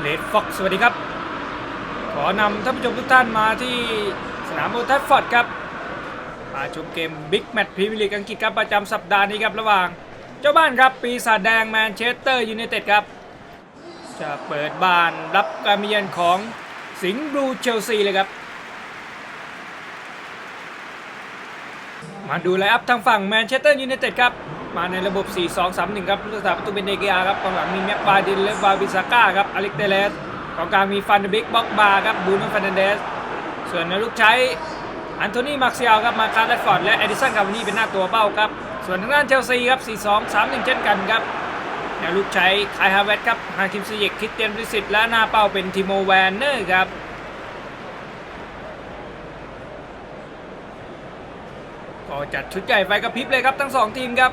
เลดฟ็อกสวัสดีครับ ขอนำท่านผู้ชมทุกท่านมาที่สนามโอทัฟฟอร์ดครับ มาชมเกมบิ๊กแมตช์พรีเมียร์ลีกอังกฤษครับประจำสัปดาห์นี้ครับระหว่าง เจ้าบ้านครับ ปีศาจแดงแมนเชสเตอร์ยูไนเต็ดครับ จะเปิดบ้านรับการมาเยือนของสิงห์บลูเชลซีเลยครับ มาดูไลน์อัพทางฝั่งแมนเชสเตอร์ยูไนเต็ดครับ มาในระบบ 4-2-3-1 ครับผู้รักษาประตูเป็นเดเกียครับกองหลังมีแม็กบาดินและบาบิซาก้าครับอเล็กเตเลสกองกลางมีฟันเดบิกบ็อกบาครับบูโน่ฟันเดนเดส ส่วนในลูกใช้อันโทนีมาร์เซียลครับมาคาร์ลฟอร์ดและเอดิสันคาร์วานี่เป็นหน้าตัวเป้าครับ ส่วนทางด้านเชลซีครับ 4-2-3-1 เช่นกันครับแนวลูกใช้คายฮาเวตครับฮาคิมซีเยกคริสเตียนบริสิตและหน้าเป้าเป็นทิโมแวนเนอร์ครับก็จัดชุดใหญ่ไฟกระพริบเลยครับทั้งสองทีมครับ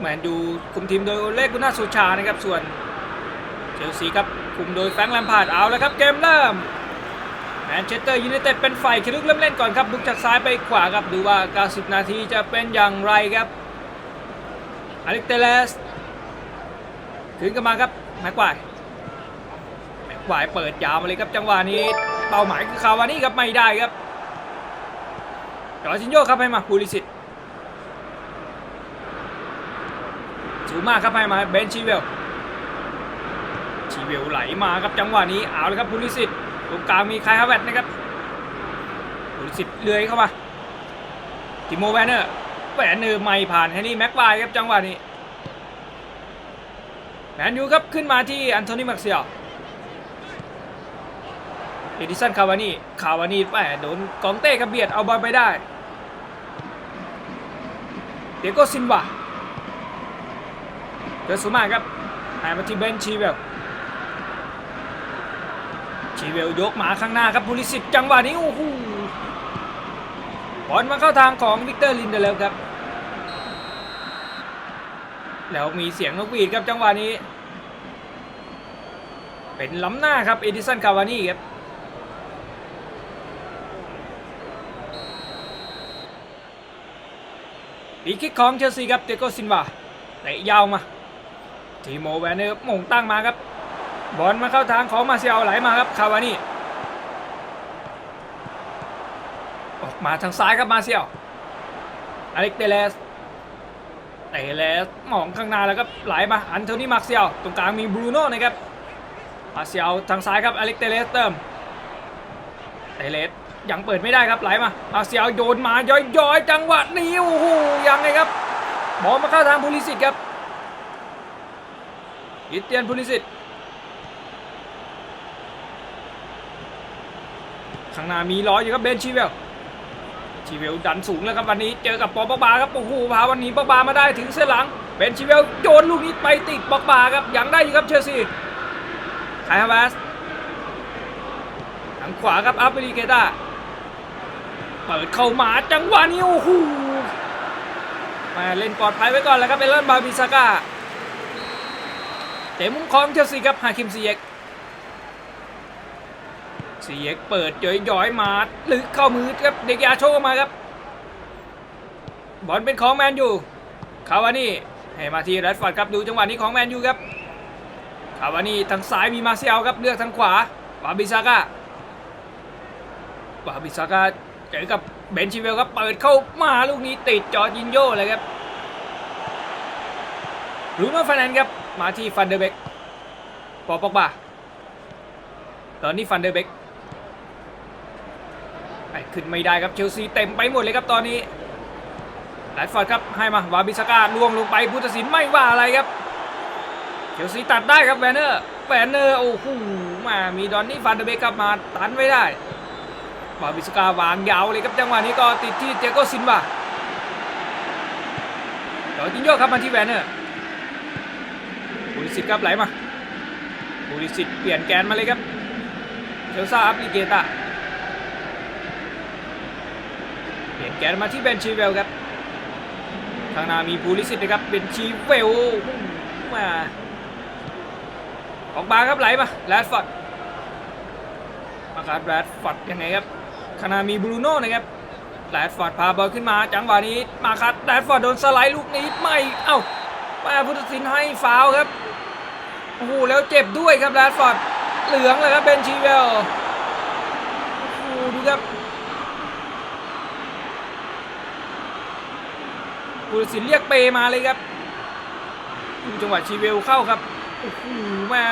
แมนดูคุมทีมโดยโอเล่กุน่าโซชานะครับส่วนเชลซีครับคุมโดยแฟรงค์แลมพาร์ดเอาแล้วครับเกมเริ่มแมนเชสเตอร์ยูไนเต็ดเป็นฝ่ายคิลุกเริ่มเล่นก่อนครับลุกจากซ้ายไปขวาครับดูว่า 90 นาทีจะเป็นอย่างไรครับอเล็กเตเลสถึงกันมาครับแม็กควายแม็กควายเปิดยาวมาเลยครับจังหวะนี้เป้าหมายคือคาวานี่ครับไม่ได้ครับจอร์จินโยครับให้มาพูลิสิต สูงมากครับให้มาเบนชีเวลชีเวลไหลมาครับจังหวะนี้เอาเลยครับพูลิสิตตรงกลางมีคายฮาเวตนะครับพูลิสิตเลื้อยเข้ามาติโมแวนเนอร์แวนเนอร์ไม่ผ่านแฮนนี่แม็กไวครับจังหวะนี้แมนยูครับขึ้นมาที่อันโทนีมาร์เซียลเอดิสันคาวานี่คาวานี่แหมโดนกองเต้กระเบียดเอาบอลไปได้เดโกซินวา ดินสูงมากครับหายมาที่เบนชีเวลชีเวลยกหมาข้างหน้าครับพูลิสิตจังหวะนี้โอ้โหบอลมาเข้าทางของวิกเตอร์ลินเดเลฟครับ แล้วมีเสียงนกหวีดครับจังหวะนี้ เป็นล้ำหน้าครับเอดิสันคาวานี่ครับปีคิกของเชลซีครับเตโกซินวาเตะยาวมา ทีโมแวนเนอร์มงตั้งมาครับ บอลมาเข้าทางของมาเซียลไหลมาครับคาวานี่ออกมาทางซ้ายครับมาเซียลอเล็กเตเลสเตเลสมองข้างหน้าแล้วก็ไหลมาอันโทนีมาเซียลตรงกลางมีบรูโน่นะครับมาเซียลทางซ้ายครับอเล็กเตเลสเติมเตเลสยังเปิดไม่ได้ครับไหลมาอาเซียลโยนมาย้อยๆจังหวะนี้โอ้โหยังไงครับบอลมาเข้าทางพูลิสิตครับ อิเตียนพูลิสิตข้างหน้ามีล้ออยู่ครับเบนชีเวลชีเวลดันสูงแล้วครับวันนี้เจอกับปอปบาครับโอ้โหพาวันนี้ปอบามาได้ถึงเส้นหลังเบนชีเวลโยนลูกนี้ไปติดปอบาครับยังได้อยู่ครับเชลซีไคฮาวาสทางขวาครับอัปเปริเกต้าเปิดเข้ามาจังหวะนี้โอ้โหมาเล่นปลอดภัยไว้ก่อนแล้วครับเอเลนบาบิซาก้า ตะมุมของเชลซีครับฮาคิมซีเอ็กซีเอ็กเปิดย่อยๆมาหรือเข้ามือครับเด็กยาโชว์มาครับ บอลเป็นของแมนยูคาวานี่ให้มาที่แรดฟอร์ดครับดูจังหวะนี้ของแมนยูครับคาวานี่ทางซ้ายมีมาเซียลครับเลือกทางขวาบาบิซาก้าบาบิซาก้าเจอกับเบนชิเวลครับเปิดเข้ามาลูกนี้ติดจอร์จินโยเลยครับรูโน่ฟานันครับ มาที่ฟันเดอร์เบกปอปอกบาตอนนี้ฟันเดอร์เบกไปขึ้นไม่ได้ครับเชลซีเต็มไปหมดเลยครับตอนนี้แรดฟอร์ดครับให้มาวาบิสกาล่วงลงไปผู้ตัดสินไม่ว่าอะไรครับเชลซีตัดได้ครับแวนเนอร์แวนเนอร์โอ้โหมามีดอนนี่ฟันเดอร์เบกครับมาตันไม่ได้บาบิสกาวางยาวเลยครับจังหวะนี้ก็ติดที่เจโกซินวาเดี๋ยวจินโยครับมาที่แวนเนอร์ สิตครับไหลมาบูริสิตเปลี่ยนแกนมาเลยครับเชลซาอัพลิเกตาเปลี่ยนแกนมาที่เบนชีเวลครับข้างหน้ามีบูริสิตนะครับเบนชีเวลมาออกมาครับไหลมาแรดฟอร์ดมาครับแรดฟอร์ดยังไงครับขณะมีบรูโน่นะครับแรดฟอร์ดพาบอลขึ้นมาจังหวะนี้มาครับแรดฟอร์ดโดนสไลด์ลูกนี้ไม่ เอ้าแม่พุทธศิลให้ฟาวครับ โอ้โหแล้วเจ็บด้วยครับแรดฟอร์ดเหลืองเลยครับเบนชีเวลโอ้โหดูครับผู้ตัดสินเรียกเปมาเลยครับดูจังหวะชีเวลเข้าครับโอ้โหมา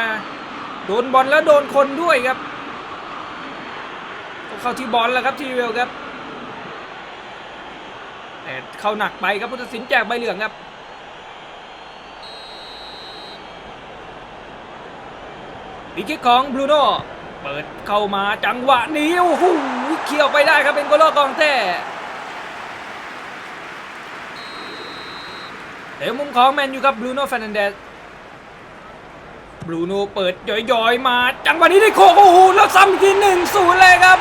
โดนบอลแล้วโดนคนด้วยครับเข้าที่บอลแล้วครับชีเวลครับแต่เข้าหนักไปครับผู้ตัดสินแจกใบเหลืองครับ อีกคิกของบรูโน่เปิดเข้ามาจังหวะนี้โอ้โหเขี่ยวไปได้ครับเป็นโกโลกองเต้เดี๋ยวมุมของแมนยูครับบรูโน่ฟ r นันเดสบรูโน่เปิดย่อยๆมา จังหวะนี้ได้โคโอ้โหแล้วซ้ำอีกทีหนึ่งศูนย์เลยครับ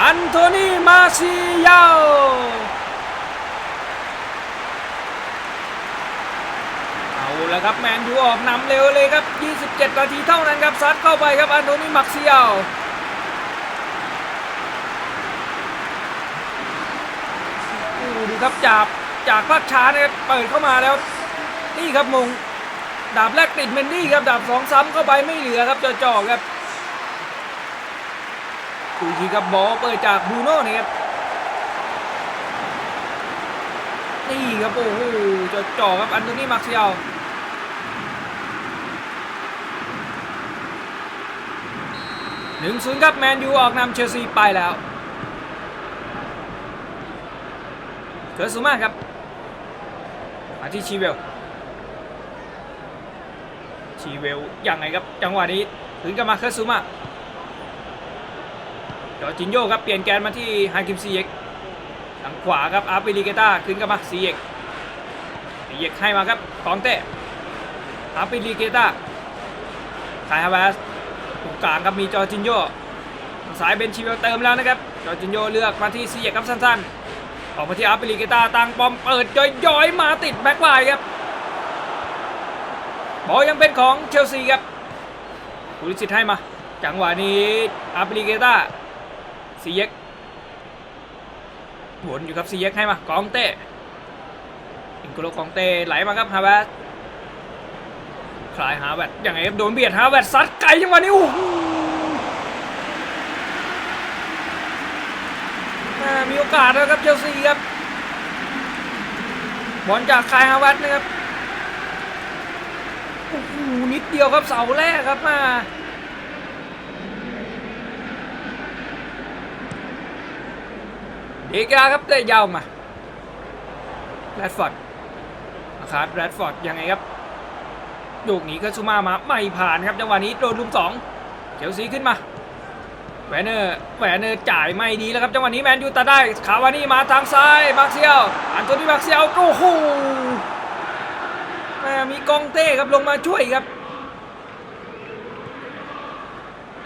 อันโทนีมาซิยา ลเอาละครับแมนยูออกนำเร็วเลยครับ 27 นาทีเท่านั้นครับซัดเข้าไปครับอันโทนีมักซิเอลโอ้ดูครับจากจากภาคช้านะครับเปิดเข้ามาแล้ว นี่ครับมงดาบแรกติดเมนดี้ครับดาบสองซ้ำเข้าไปไม่เหลือครับจ่อๆครับดูทีครับบอลเปิดจากบูโน่นี่ครับนี่ครับโอ้โหจ่อๆครับอันโทนีมักซิเอล หนึ่งศูนย์ครับแมนยูออกนำเชลซีไปแล้วเกิดสูมาครับมาที่ชีเวลชีเวลยังไงครับจังหวะนี้ถึงกับมาเคิร์ซูมาจอร์จินโยครับเปลี่ยนแกนมาที่ฮาคิมซีเอ็กทางขวาครับอาร์ปิลิเกต้าขึ้นกับมาซีเอ็กซีเอ็กให้มาครับกองเต้อาร์ปิลิเกต้าคายฮาวาส ตรงกลางครับมีจอจินโยสายเบนชิเวลเติมแล้วนะครับ จอจินโยเลือกมาที่ซีเอกครับสั้นๆ ออกมาที่อาร์เปริเกตาตังปอมเปิดย่อยๆมาติดแบ็คไลน์ครับ บอลยังเป็นของเชลซีครับผู้ลิสิตให้มา จังหวะนี้อาร์เปริเกตาซีเอกวนอยู่ครับซีเอกให้มากองเต้อินโกโลกองเต้ไหลมาครับฮาวเวร์ คลายฮาแวร์ดยังไงครับโดนเบียดฮาแวดซัดไกลจังหวะนี้โอ้โหมีโอกาสแล้วครับเชลซีครับบอลจากคลายฮาแวร์ดนะครับโอ้โหนิดเดียวครับเสาแรกครับมาเอกาครับได้ยาวมาแรดฟอร์ดนะครับแรดฟอร์ดยังไงครับ ลูกนี้ก็ซูมามาไม่ผ่านครับจังหวะนี้โดนลุมสองเชลซีขึ้นมาแหวนเนอร์แหวนเนอร์จ่ายไม่ดีแล้วครับจังหวะนี้แมนยูตัดได้คาวานี่มาทางซ้ายมาร์เซียลอันโตนีมาร์เซียลโอ้โหแม่มีกองเต้ครับลงมาช่วยครับ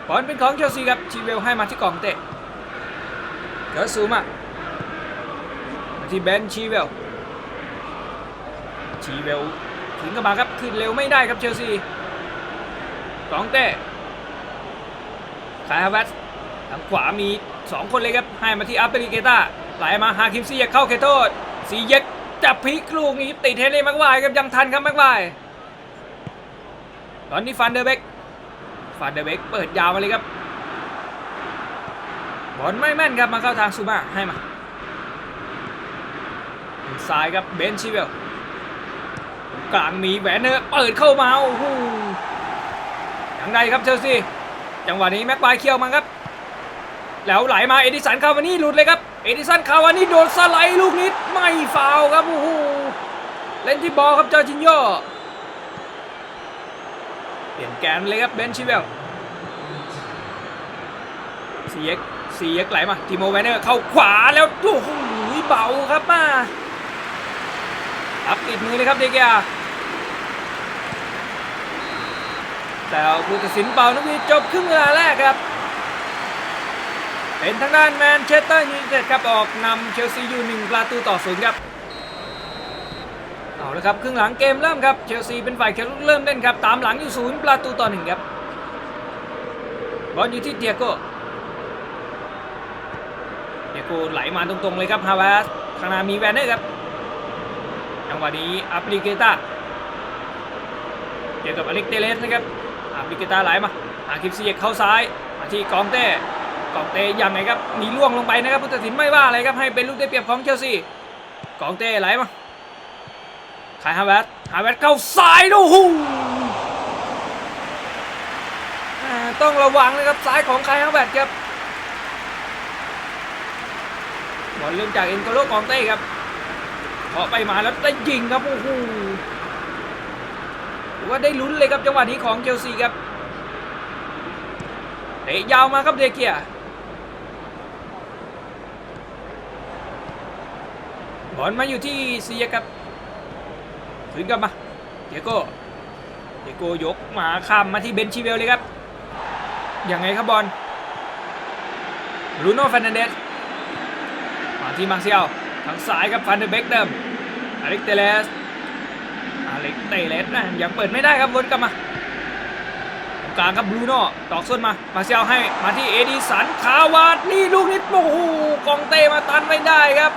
บอลเป็นของเชลซีครับชีเวลให้มาที่กองเต้เกิดซูมาที่เบนชีเวลชีเวล ถึงกับมาครับขึ้นเร็วไม่ได้ครับเชลซีกองเต้คายฮาเวสทางขวามี 2 คนเลยครับ ให้มาที่อัปเปริเกต้าไหลมาหาคิมซี่เข้าเคโทษสีเย็กจับพลิกลูกนี้ติดเฮเลมักวายครับยังทันครับมักวายตอนนี้ฟันเดอร์เบกฟันเดอร์เบกเปิดยาวมาเลยครับบอลไม่แม่นครับมาเข้าทางซูมาให้มาซ้ายครับเบนชิเวล กลางมีแหวนเนอร์เปิดเข้ามาโอ้โหอย่างไรครับเชลซีจังหวะนี้แม็กควายเคี่ยวมาครับ แล้วไหลมาเอดิสันคาวานี่หลุดเลยครับเอดิสันคาวานี่โดนสไลด์ลูกนี้ไม่ฟาวครับโอ้โหเล่นที่บอลครับเจอร์จินโยเปลี่ยนแกนเลยครับเบนชิเวลซีเอ็กซีเอ็กไหลมาทีโมแวนเนอร์เข้าขวาแล้วโอ้โหเบาครับมาอัพติดมือเลยครับเดเกีย แต่ผู้ตัดสินเป่านกหวีดจบครึ่งเวลาแรกครับ เป็นทางด้านแมนเชสเตอร์ยูไนเต็ดครับออกนำเชลซีอยู่หนึ่งประตูต่อศูนย์ครับเอาละครับครึ่งหลังเกมเริ่มครับเชลซีเป็นฝ่ายแข่งเริ่มเล่นครับตามหลังอยู่ศูนย์ประตูต่อหนึ่งครับบอลอยู่ที่เดียโก้เดียโก้ไหลมาตรงๆเลยครับฮาวาสข้างหน้ามีแวนเนอร์ครับจังหวะนี้อัปลิเกต้าเจอกับอเล็กเตเลสนะครับ บิเกตาไหลมาอาคิมซีเอกเข้าซ้ายมาที่กองเต้กองเต้ยังไงครับหนีล่วงลงไปนะครับผู้ตัดสินไม่ว่าอะไรครับให้เป็นลูกได้เปรียบของเชลซีกองเต้ไหลมาขายฮาเวร์ตฮาเวร์ตเข้าซ้ายดูหูต้องระวังนะครับซ้ายของคายฮาเวร์ตครับบอลเริ่มจากเอ็นโกโลกองเต้ครับเคาะไปมาแล้วได้ยิงครับโอ้โห ถือว่าได้ลุ้นเลยครับจังหวะนี้ของเชลซีครับเตะยาวมาครับเดเกียร์บอลมาอยู่ที่เซียครับคืนกลับมาเดโก้เดโก้ยกมาข้ามมาที่เบนชิเวลเลยครับยังไงครับบอลบรูโน่ฟ r น a นเดสมาที่มาร์เซียลทางซ้ายครับฟันเดอร์เบกเดิมอเล็กเตเลส เล็กเตเลสนะยังเปิดไม่ได้ครับวนกลับมากลางครับบรูโน่ตอกส้นมา มาเซียลให้มาที่เอดิสันคาวาดนี่ลูกนี้โอ้โหกองเต้มาตันไม่ได้ครับ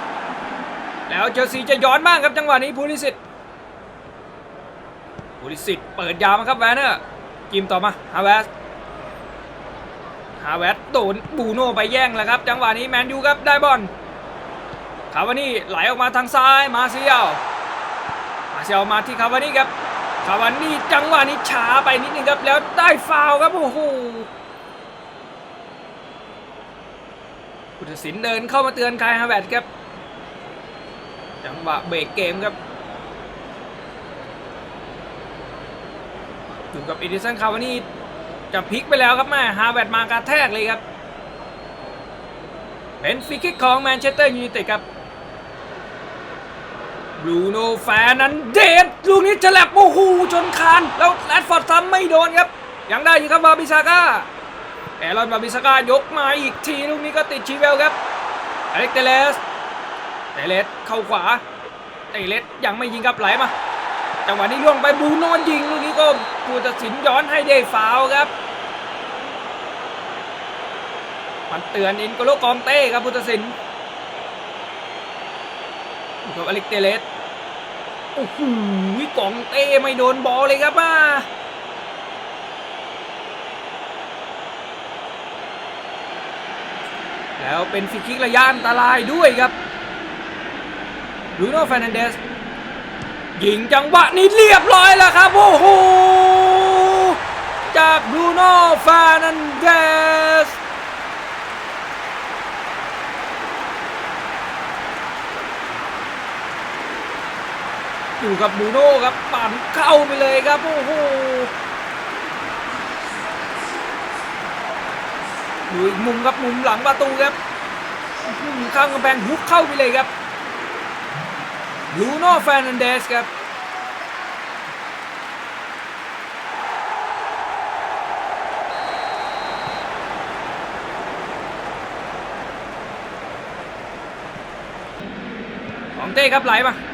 แล้วเชลซีจะย้อนบ้างครับจังหวะนี้พูลิสิตพูลิสิตเปิดยาวมาครับแวนเนอร์กิมต่อมาฮาเวสฮาเวสโดนบูโน่ไปแย่งแล้วครับ จังหวะนี้แมนยูครับได้บอลคาวานี่ไหลออกมาทางซ้ายมาเซียลมา เซลมาที่คาวานี่ครับคาวานี่จังหวะนี้ช้าไปนิดนึงครับแล้วได้ฟาวครับโอ้โหผู้ตัดสินเดินเข้ามาเตือนคายฮาเวร์ตครับ จังหวะเบรกเกมครับอยู่กับเอดิสันคาวานี่จะพลิกไปแล้วครับแม่ฮาเวร์ตมากระแทกเลยครับ เป็นฟรีคิกของแมนเชสเตอร์ยูไนเต็ดครับ บรูโน่แฟร์นั้นเดดลูกนี้ฉลับโอ้โหชนคานแล้วแรดฟอร์ดทำไม่โดนครับ ยังได้อยู่ครับบาบิซาก้าแอรอนบาบิซาก้ายกมาอีกทีลูกนี้ก็ติดชีเวลครับอเล็กเตเลสเตเลสเข้าขวาเตเลสยังไม่ยิงครับไหลมาจังหวะนี้ล่วงไปบรูโน่ยิงลูกนี้ก็ผู้ตัดสินย้อนให้ได้ฟาวครับมันเตือนอินโกโลกองเต้ครับผู้ตัดสิน กับอเล็กเตเลสโอ้โหกองเต้ไม่โดนบอลเลยครับมาแล้วเป็นฟรีคิกระยะอันตรายด้วยครับบรูโน่ฟ r น a นเดสยิงจังหวะนี้เรียบร้อยแล้วครับ โอ้โห จากบรูโน่ฟ r น a นเดส อยู่กับบูโน่ครับปั่นเข้าไปเลยครับ โอ้โหอยู่อีกมุมครับมุมหลังประตูครับมุมข้างกำแพงฮุกเข้าไปเลยครับบรูโน่แฟร์นันเดสครับของเต้ครับไหลมา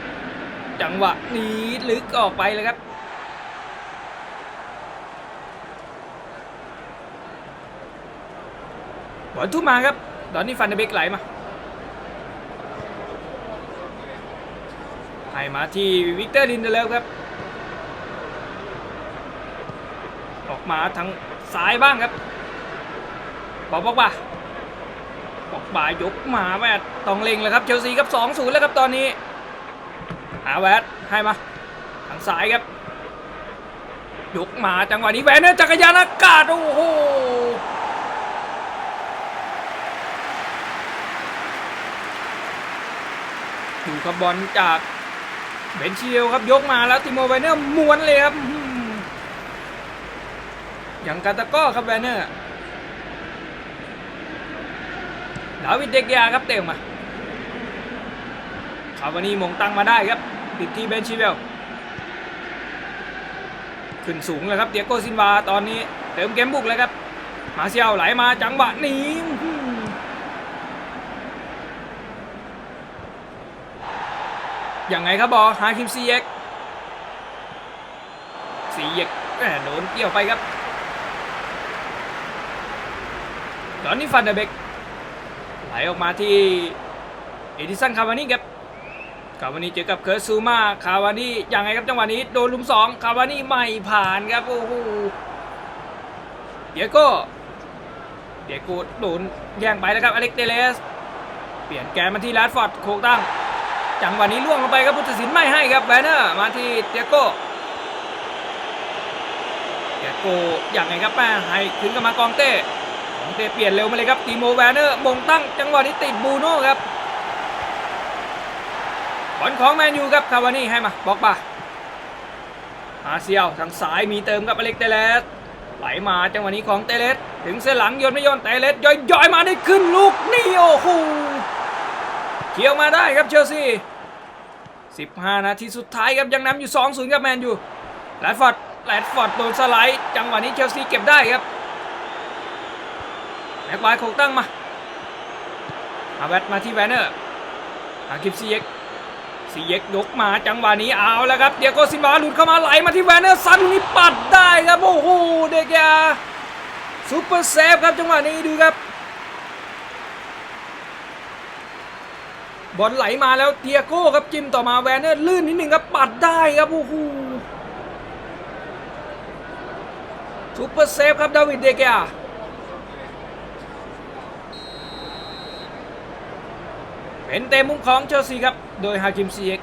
จังหวะนี้ลึกออกไปเลยครับ บอลทุ่มมาครับ ตอนนี้ฟันเดเบกไหลมา ให้มาที่วิกเตอร์ลินเดเลฟครับ ออกมาทางซ้ายบ้างครับ บอกบอกว่าบอกบ่ายกมาแม่ต้องเล็งแล้วครับ เชลซีครับ 2-0 แล้วครับตอนนี้ หาแวดให้มาทางซ้ายครับยกมาจังหวะนี้แวนเนอร์จักรยานอากาศโอ้โหดูกับบอลจากเบนเชิเอลครับยกมาแล้วติโมแวนเนอร์ม้วนเลยครับอย่างกาตาก้อครับแวนเนอร์ดาวิดเดกยาครับเตะออกมาคาวานี่มงตั้งมาได้ครับ ติดที่เบนชิเวลขึ้นสูงเลยครับเตียโกซินวาตอนนี้เติมเกมบุกเลยครับ มาเซียวไหลมาจังหวะนี้อื้อหือยังไงครับบอลฮาคิมซีเอ็กซีเอ็กโดนเกี่ยวไปครับตอนนี้ฟันเดเบกไหลออกมาที่เอดิสันคาวานี่ครับ คาวานี่เจอกับเคิร์ซูมาคาวานี่ยังไงครับจังหวะนี้โดนลุมสองคาวานี่ไม่ผ่านครับโอ้โหเดียโก้เดียโก้โดนแย่งไปแล้วครับอเล็กเดเลส เปลี่ยนแกนมาที่แรดฟอร์ดโคกตั้ง จังหวะนี้ล่วงลงไปครับพุทธศิลป์ไม่ให้ครับแบนเนอร์มาที่เดียโก้เดียโก้อย่างไงครับแม่ให้ขึ้นกับมากองเต้กองเต้เปลี่ยนเร็วมาเลยครับตีโมแบนเนอร์มงตั้งจังหวะนี้ติดบูโน่ครับ อลของแมนยูครับคาวานี่ให้มาบอกป่ะอาเซียวทางซ้ายมีเติมกับอเล็กเตเลสไหลมาจังหวะนี้ของเตเลสถึงเส้นหลังโยนไม่โยนเตเลสย่อยย่อยมาได้ขึ้นลูกนี่โอ้โหเคี่ยวมาได้ครับเชลซี15 นาทีสุดท้ายครับยังนำอยู่ 2-0กับแมนยูแรดฟอร์ดแรดฟอร์ดโดนสไลด์จังหวะนี้เชลซีเก็บได้ครับแม็กไวร์คกตั้งมาอาแวตมาที่แวนเนอร์อาคิปซีเย็ก ซีเย็กยกมาจังหวะนี้เอาแล้วครับเดียโกซินวาหลุดเข้ามาไหลมาที่แวนเนอร์ซันนี้ปัดได้ครับโอ้โหเด็กยาซูเปอร์เซฟครับจังหวะนี้ดูครับบอลไหลมาแล้วเตียโก้ครับจิ้มต่อมาแวนเนอร์ลื่นนิดหนึ่งครับปัดได้ครับโอ้โหซูเปอร์เซฟครับดาวิดเดกีย เป็นเตะมุมของเชลซีครับ โดยฮาคิมซีเอ็ก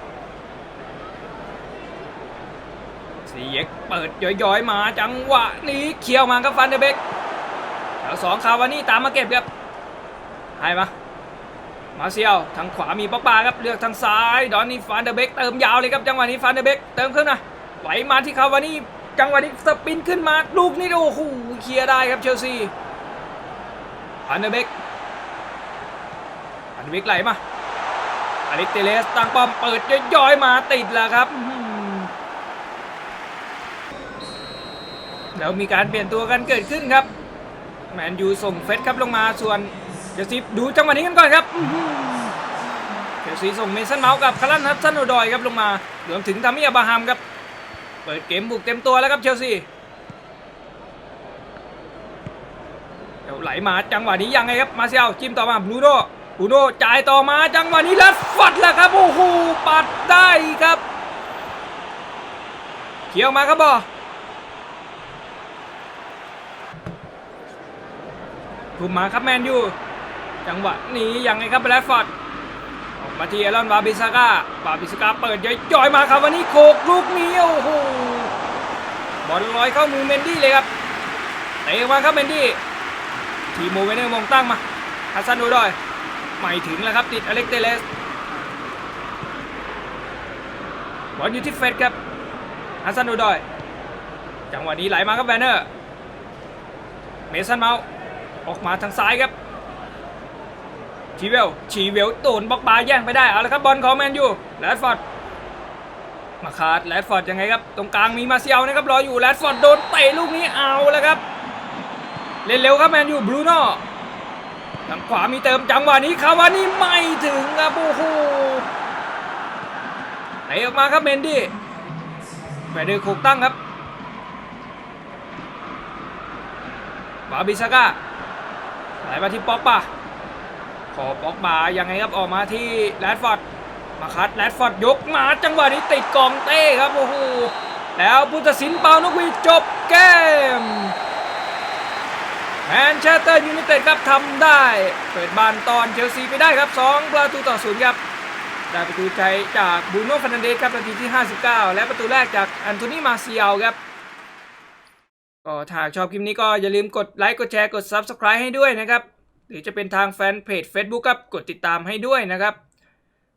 ซีเอ็กเปิดย่อยๆมาจังหวะนี้เขี่ยวมาครับฟันเดเบกแถวสองคาวานี่ตามมาเก็บครับให้มามาเซียวทางขวามีป๊อกบาครับเลือกทางซ้ายดอนนี่ฟานเดเบกเติมยาวเลยครับจังหวะนี้ฟานเดเบกเติมขึ้นนะไหลมาที่คาวานี่จังหวะนี้สปินขึ้นมาลูกนี้โอ้โหเคลียร์ได้ครับเชลซีฟานเดเบกฟานเดเบกไหลมา อเล็กเตเลสตั้งป้อมเปิดย่อยๆมาติดแล้วครับแล้วมีการเปลี่ยนตัวกันเกิดขึ้นครับ แมนยูส่งเฟสครับลงมาส่วนเชลซีดูจังหวะนี้กันก่อนครับเชลซีส่งเมสันเมาส์กับคารันฮับสันโอดอยครับลงมารวมถึงทามิอาบราฮัมครับ เปิดเกมบุกเต็มตัวแล้วครับเชลซีเดี๋ยวไหลมาจังหวะนี้ยังไงครับมาเซียวจิ้มต่อมาบรูโน่ บรูโน่จ่ายต่อมาจังหวะนี้แล้วฟัดแล้วครับโอ้โหปัดได้ครับ เขียวมาครับบอคุมมาครับแมนยูจังหวะนี้ยังไงครับแรดฟอร์ดออกมาที่เอลอนบาบิซาก้าบาบิซาก้าเปิดย่อยมาครับวันนี้โขกลูกนี้โอ้โหบอลลอยเข้ามือเมนดี้เลยครับเตะมาครับเมนดี้ทีโมเวเนอร์มองตั้งมาฮัสซันดูดอย ไม่ถึงแล้วครับติดอเล็กเตเลสบอลอยู่ที่เฟดครับฮัสซันดูดอย จังหวะนี้ไหลมาครับแวนเนอร์เมสันเมาส์ออกมาทางซ้ายครับชีเวลชีเวลโดนบล็อกบาแย่งไปได้เอาละครับบอลของแมนยูแรดฟอร์ดมาคาดแรดฟอร์ดยังไงครับตรงกลางมีมาเซียลนะครับรออยู่แรดฟอร์ดโดนเตะลูกนี้เอาแล้วครับเล่นเร็วครับแมนยูบรูโน่ ทางขวามีเติมจังหวะนี้คาวานี่ไม่ถึงครับโอ้โหเตะออกมาครับเมนดี้แบดเดอร์โคกตั้งครับบาบิซาก้าไหลมาที่ป๊อกบาขอป๊อกบายังไงครับออกมาที่แรดฟอร์ดมาคัดแรดฟอร์ดยกมาจังหวะนี้ติดกองเต้ครับโอ้โหแล้วพุทธศิลป์เปานกหวีดจบเกม แมนเชสเตอร์ยูไนเต็ดครับทำได้ เปิดบานตอนเชลซีไปได้ครับ 2 ประตูต่อศูนย์ครับ ได้ประตูใจจากบูโน่ฟันเดสครับนาทีที่ 59 และประตูแรกจากอันโทนีมาเซียลครับ ก็ถ้าชอบคลิปนี้ก็อย่าลืมกดไลค์กดแชร์กด Subscribe ให้ด้วยนะครับ หรือจะเป็นทางแฟนเพจ Facebook ครับกดติดตามให้ด้วยนะครับ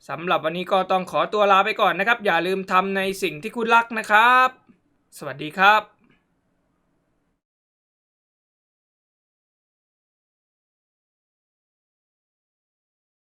สำหรับวันนี้ก็ต้องขอตัวลาไปก่อนนะครับ อย่าลืมทำในสิ่งที่คุณรักนะครับ สวัสดีครับ